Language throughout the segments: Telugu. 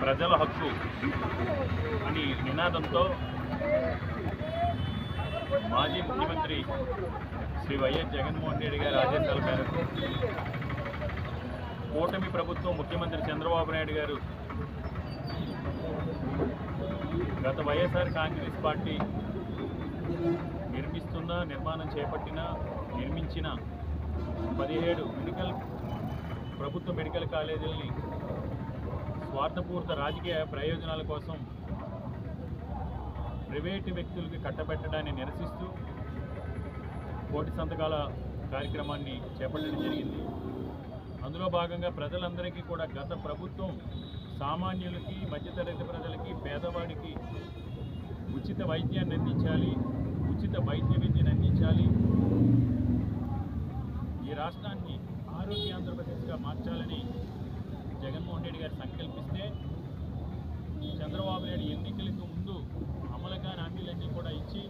ప్రజల హక్కు అని నినాదంతో మాజీ ముఖ్యమంత్రి శ్రీ వైఎస్ జగన్మోహన్ రెడ్డి గారి ఆదేశాల మేరకు కూటమి ప్రభుత్వం ముఖ్యమంత్రి చంద్రబాబు నాయుడు గారు గత వైఎస్ఆర్ కాంగ్రెస్ పార్టీ నిర్మిస్తున్న నిర్మాణం చేపట్టిన నిర్మించిన పదిహేడు మెడికల్ ప్రభుత్వ మెడికల్ కాలేజీల్ని స్వార్థపూరిత రాజకీయ ప్రయోజనాల కోసం ప్రైవేటు వ్యక్తులకి కట్టబెట్టడాన్ని నిరసిస్తూ కోటి సంతకాల కార్యక్రమాన్ని చేపట్టడం జరిగింది. అందులో భాగంగా ప్రజలందరికీ కూడా గత ప్రభుత్వం సామాన్యులకి మధ్యతరగతి ప్రజలకి పేదవాడికి ఉచిత వైద్యాన్ని అందించాలి ఉచిత వైద్య విద్యను అందించాలి ఈ రాష్ట్రాన్ని ఆరోగ్య ఆంధ్రప్రదేశ్గా మార్చాలని జగన్మోహన్ రెడ్డి గారు సంకల్పిస్తే చంద్రబాబు నాయుడు ఎన్నికలకు ముందు అమలుగా హామీలన్నీ కూడా ఇచ్చి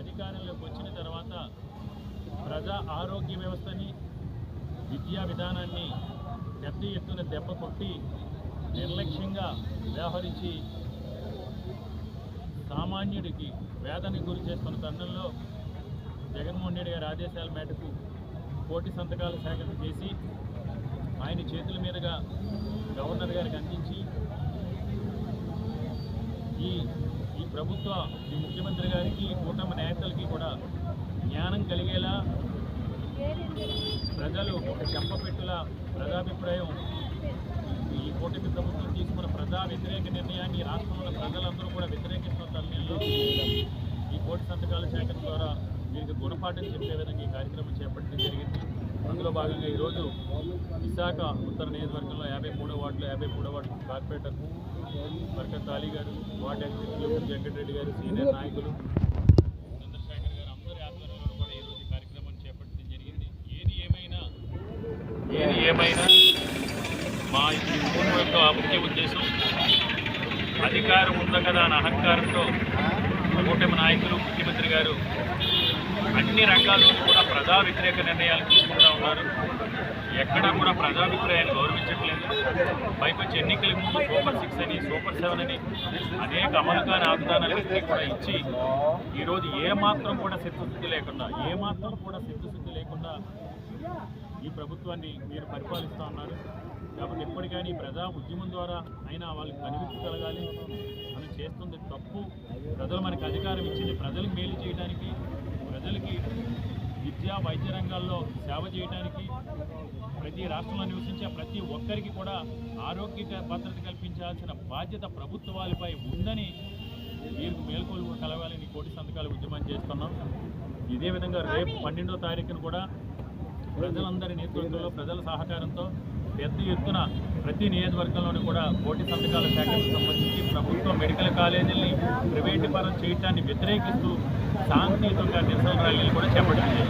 అధికారంలోకి వచ్చిన తర్వాత ప్రజా ఆరోగ్య వ్యవస్థని విద్యా విధానాన్ని పెద్ద ఎత్తున దెబ్బ కొట్టి నిర్లక్ష్యంగా వ్యవహరించి సామాన్యుడికి వేదనకు గురి చేస్తున్న తరుణంలో జగన్మోహన్ రెడ్డి గారి ఆదేశాల మేరకు కోటి సంతకాల సేకరణ చేసి గవర్నర్ గారికి అందించి ఈ ఈ ప్రభుత్వ ఈ ముఖ్యమంత్రి గారికి కూటమి నేతలకి కూడా జ్ఞానం కలిగేలా ప్రజలు ఒక ప్రజాభిప్రాయం ఈ కూటమి ప్రభుత్వం తీసుకున్న ప్రజా వ్యతిరేక నిర్ణయాన్ని రాష్ట్రంలో ప్రజలందరూ కూడా వ్యతిరేకిస్తున్న తల్లిలో ఈ కోటి సంతకాల శాఖ ద్వారా వీరికి గుణపాఠం చెప్పే విధంగా ఈ కార్యక్రమం చేపట్టడం జరిగింది. అందులో భాగంగా ఈరోజు విశాఖ ఉత్తర నియోజకవర్గంలో యాభై మూడో వార్డులో యాభై మూడో వార్డు కార్పొరేటర్ బర్కత్ అలీ గారు వార్డు ఎగ్జిక్యూటివ్ వెంకటరెడ్డి గారు సీనియర్ నాయకులు చంద్రశేఖర్ గారు అందరి ఆధ్వర్యంలో కూడా ఈరోజు ఈ కార్యక్రమాన్ని చేపట్టడం జరిగింది. ఏది ఏమైనా ఏది ఏమైనా మా ఈ కుటుంబం యొక్క ముఖ్య ఉద్దేశం అధికారం ఉందా కదా అనే అహంకారంతో కూటమి నాయకులు ముఖ్యమంత్రి గారు అన్ని రంగాల్లో కూడా ప్రజా వ్యతిరేక నిర్ణయాలు తీసుకుంటూ ఉన్నారు. ఎక్కడా కూడా ప్రజాభిప్రాయాన్ని గౌరవించట్లేదు. పైకొచ్చి ఎన్నికల ముందు సూపర్ సిక్స్ అని సూపర్ సెవెన్ అని అనేక అమలు కాని ఆగ్దానాలన్నీ కూడా ఇచ్చి ఈరోజు ఏ మాత్రం కూడా చిత్తశుద్ధి లేకుండా ఏమాత్రం కూడా చిత్తశుద్ధి లేకుండా ఈ ప్రభుత్వాన్ని మీరు పరిపాలిస్తూ ఉన్నారు. కాబట్టి ఎప్పటికైనా ఈ ప్రజా ఉద్యమం ద్వారా అయినా వాళ్ళకి కనివిప్పు కలగాలి. మనం చేస్తుంది తప్పు. ప్రజలు మనకి అధికారం ఇచ్చింది ప్రజలకు మేలు చేయడానికి రంగాల్లో సేవ చేయడానికి ప్రతి రాష్ట్రంలో నివసించే ప్రతి ఒక్కరికి కూడా ఆరోగ్య భద్రత కల్పించాల్సిన బాధ్యత ప్రభుత్వాలపై ఉందని వీరికి మేల్కొలు కలవాలని కోటి సంతకాలు ఉద్యమం చేస్తున్నాం. ఇదే విధంగా రేపు పన్నెండో తారీఖున కూడా ప్రజలందరి నేతృత్వంలో ప్రజల సహకారంతో పెద్ద ఎత్తున ప్రతి నియోజకవర్గంలోని కూడా కోటి సంతకాల శాఖకు సంబంధించి ప్రభుత్వ మెడికల్ కాలేజీల్ని ప్రైవేటు పరం చేయటాన్ని వ్యతిరేకిస్తూ శాంతియుతంగా నిరసన ర్యాలీలు కూడా చేపట్టింది